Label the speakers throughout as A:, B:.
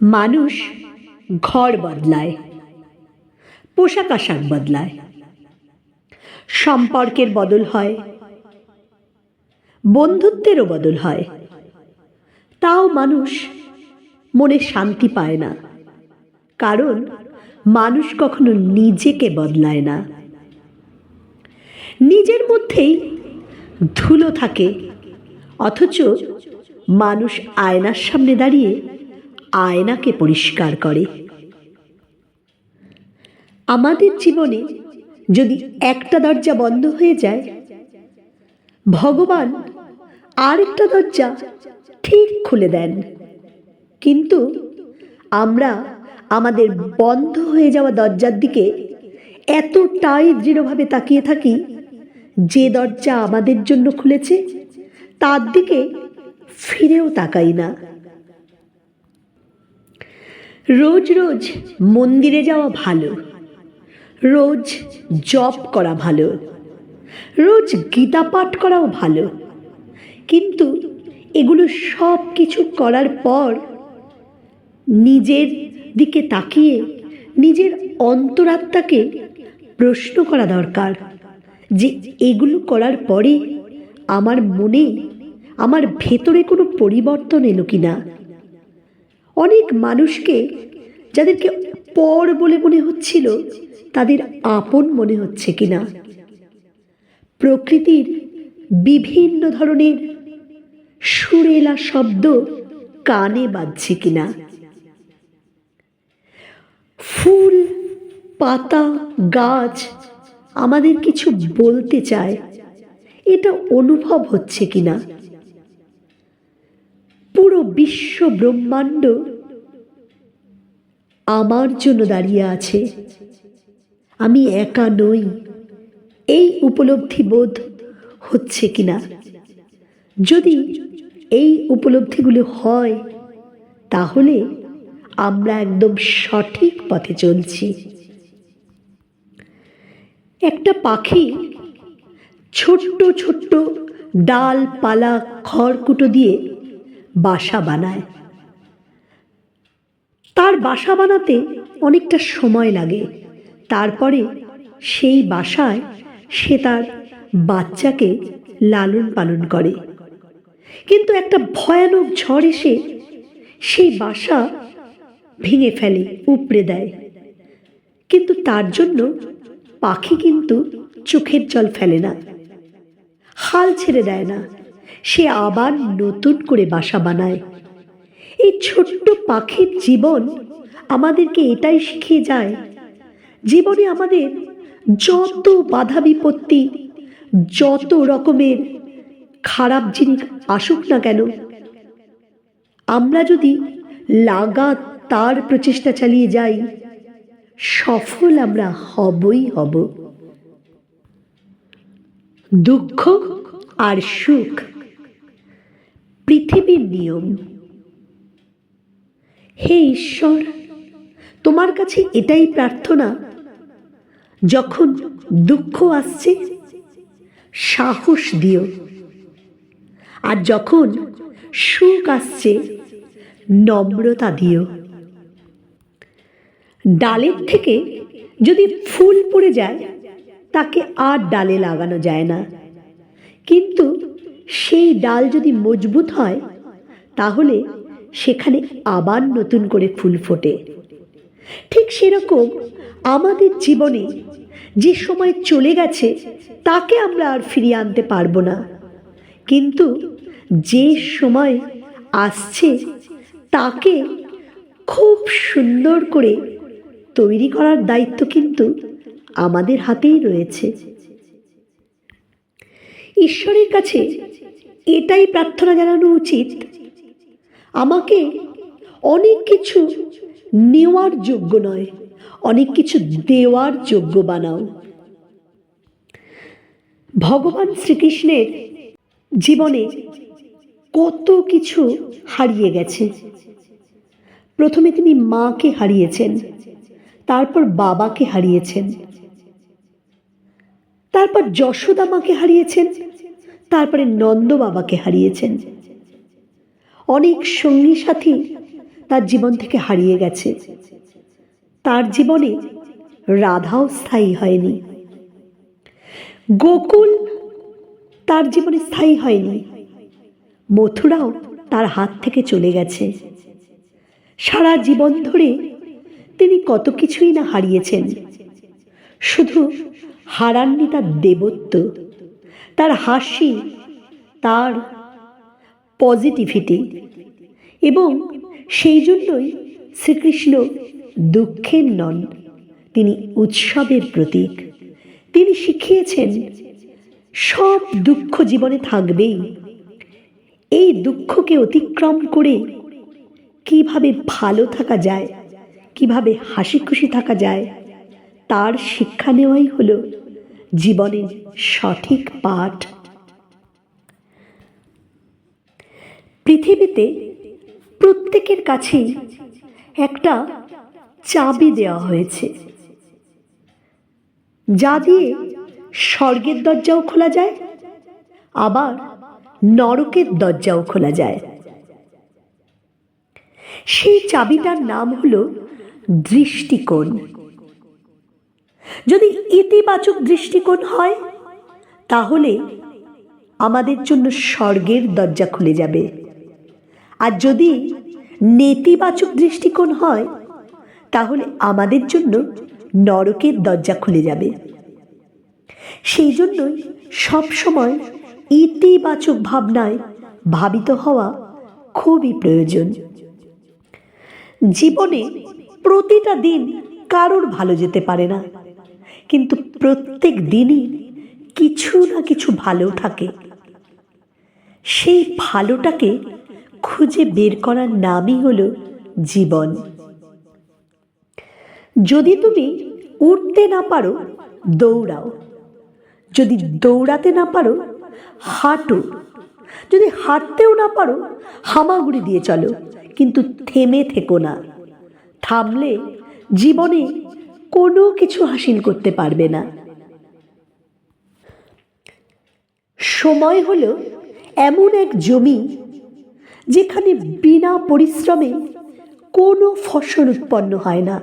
A: মানুষ ঘর বদলায়, পোশাক আশাক বদলায়, সম্পর্কের বদল হয়, বন্ধুত্বেরও বদল হয়। তাও মানুষ মনে শান্তি পায় না, কারণ মানুষ কখনো নিজেকে বদলায় না। নিজের মধ্যেই ধুলো থাকে, অথচ মানুষ আয়নার সামনে দাঁড়িয়ে আয়নাকে পরিষ্কার করে। আমাদের জীবনে যদি একটা দরজা বন্ধ হয়ে যায়, ভগবান আরেকটা দরজা ঠিক খুলে দেন। কিন্তু আমরা আমাদের বন্ধ হয়ে যাওয়া দরজার দিকে এতটাই দৃঢ়ভাবে তাকিয়ে থাকি, যে দরজা আমাদের জন্য খুলেছে, তার দিকে ফিরেও তাকাই না। রোজ রোজ মন্দিরে যাওয়া ভালো। রোজ জপ করা ভালো। রোজ গীতা পাঠ করাও ভালো। কিন্তু এগুলো সব কিছু করার পর নিজের দিকে তাকিয়ে নিজের অন্তরাত্মাকে প্রশ্ন করা দরকার যে এগুলো করার পরে আমার মনে, আমার ভেতরে কোনো পরিবর্তন এলো কি না অনেক মানুষকে যাদেরকে পর বলে মনে হচ্ছিল, তাদের আপন মনে হচ্ছে কিনা? প্রকৃতির বিভিন্ন ধরনের সুরেলা শব্দ কানে বাজছে কিনা? ফুল, পাতা, গাছ আমাদের কিছু বলতে চায়, এটা অনুভব হচ্ছে কিনা? পুরো বিশ্ব ব্রহ্মাণ্ড আমার জন্য দাঁড়িয়ে আছে। আমি একা নই। এই উপলব্ধি বোধ হচ্ছে কিনা? যদি এই উপলব্ধিগুলো হয়, তাহলে আমরা একদম সঠিক পথে চলছি। একটা পাখি ছোট্ট ছোট্ট ডালপালা খড়কুটো দিয়ে বাসা বানায়। তার বাসা বানাতে অনেকটা সময় লাগে। তারপরে সেই বাসায় সে তার বাচ্চাকে লালন পালন করে। কিন্তু একটা ভয়ানক ঝড় এসে সেই বাসা ভেঙে ফেলে, উপড়ে দেয়। কিন্তু তার জন্য পাখি কিন্তু চোখের জল ফেলে না। হাল ছেড়ে দেয় না। সে আবার নতুন করে বাসা বানায়। এই ছোট্ট পাখির জীবন আমাদেরকে এটাই শিখিয়ে যায়, জীবনে আমাদের যত বাধা বিপত্তি, যত রকমের খারাপ জিনিস আসুক না কেন, আমরা যদি লাগাত তার প্রচেষ্টা চালিয়ে যাই, সফল আমরা হবই হব। দুঃখ আর সুখ পৃথিবীর নিয়ম। হে ঈশ্বর, তোমার কাছে এটাই প্রার্থনা, যখন দুঃখ আসছে, সাহস দিও। আর যখন সুখ আসছে, নম্রতা দিও। ডালের থেকে যদি ফুল পড়ে যায়, তাকে আর ডালে লাগানো যায় না। কিন্তু সেই ডাল যদি মজবুত হয়, তাহলে সেখানে আবার নতুন করে ফুল ফোটে। ঠিক সেরকম আমাদের জীবনে যে সময় চলে গেছে, তাকে আমরা আর ফিরিয়ে আনতে পারব না। কিন্তু যে সময় আসছে, তাকে খুব সুন্দর করে তৈরি করার দায়িত্ব কিন্তু আমাদের হাতেই রয়েছে। ঈশ্বরের কাছে এটাই প্রার্থনা জানানো উচিত। আমাকে অনেক কিছু নেওয়ার যোগ্য নয়, অনেক কিছু দেওয়ার যোগ্য বানাও। ভগবান শ্রীকৃষ্ণের জীবনে কত কিছু হারিয়ে গেছে। প্রথমে তিনি মাকে হারিয়েছেন, তারপর বাবাকে হারিয়েছেন, তারপর যশোদা মাকে হারিয়েছেন তারপরে নন্দ বাবাকে হারিয়েছেন। অনেক সঙ্গী সাথী তার জীবন থেকে হারিয়ে গেছে। তার জীবনে রাধাও স্থায়ী হয়নি। গোকুল তার জীবনে স্থায়ী হয়নি। মথুরাও তার হাত থেকে চলে গেছে। সারা জীবন ধরে তিনি কত কিছুই না হারিয়েছেন। শুধু হারাননি তার দেবত্ব। তার হাসি, তার পজিটিভিটি এবং সেই জন্যই শ্রীকৃষ্ণ দুঃখের নন, তিনি উৎসবের প্রতীক। তিনি শিখিয়েছেন, সব দুঃখ জীবনে থাকবেই। এই দুঃখকে অতিক্রম করে কীভাবে ভালো থাকা যায়, কীভাবে হাসি খুশি থাকা যায়, তার শিক্ষা নেওয়াই হলো জীবনের সঠিক পাঠ। পৃথিবীতে প্রত্যেকের কাছেই একটা চাবি দেওয়া হয়েছে। যা দিয়ে স্বর্গের দরজাও খোলা যায়, আবার নরকের দরজাও খোলা যায়। সেই চাবিটার নাম হলো দৃষ্টিকোণ। যদি ইতিবাচক দৃষ্টিকোণ হয়, তাহলে আমাদের জন্য স্বর্গের দরজা খুলে যাবে। আর যদি নেতিবাচক দৃষ্টিকোণ হয়, তাহলে আমাদের জন্য নরকের দরজা খুলে যাবে। সেই জন্যই সবসময় ইতিবাচক ভাবনায় ভাবিত হওয়া খুবই প্রয়োজন। জীবনে প্রতিটা দিন কারোর ভালো যেতে পারে না। কিন্তু প্রত্যেক দিনই কিছু না কিছু ভালো থাকে। সেই ভালোটাকে খুঁজে বের করার নামই হলো জীবন। যদি তুমি উঠতে না পারো, দৌড়াও। যদি দৌড়াতে না পারো, হাঁটো। যদি হাঁটতেও না পারো, হামাগুড়ি দিয়ে চলো। কিন্তু থেমে থেকো না। থামলে জীবনে কোনো কিছু হাসিল করতে পারবে না। সময় হল এমন এক জমি যেখানে বিনা পরিশ্রমে কোনো ফসল উৎপন্ন হয় না।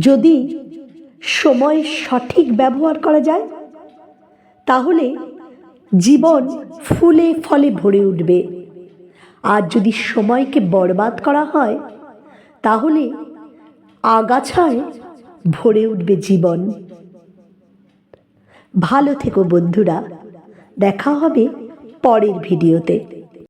A: যদি সময় সঠিক ব্যবহার করা যায়, তাহলে জীবন ফুলে ফলে ভরে উঠবে। আর যদি সময়কে বরবাদ করা হয়, তাহলে আগাছায় ভরে উঠবে জীবন। ভালো থেকো বন্ধুরা দেখা হবে পরের ভিডিওতে।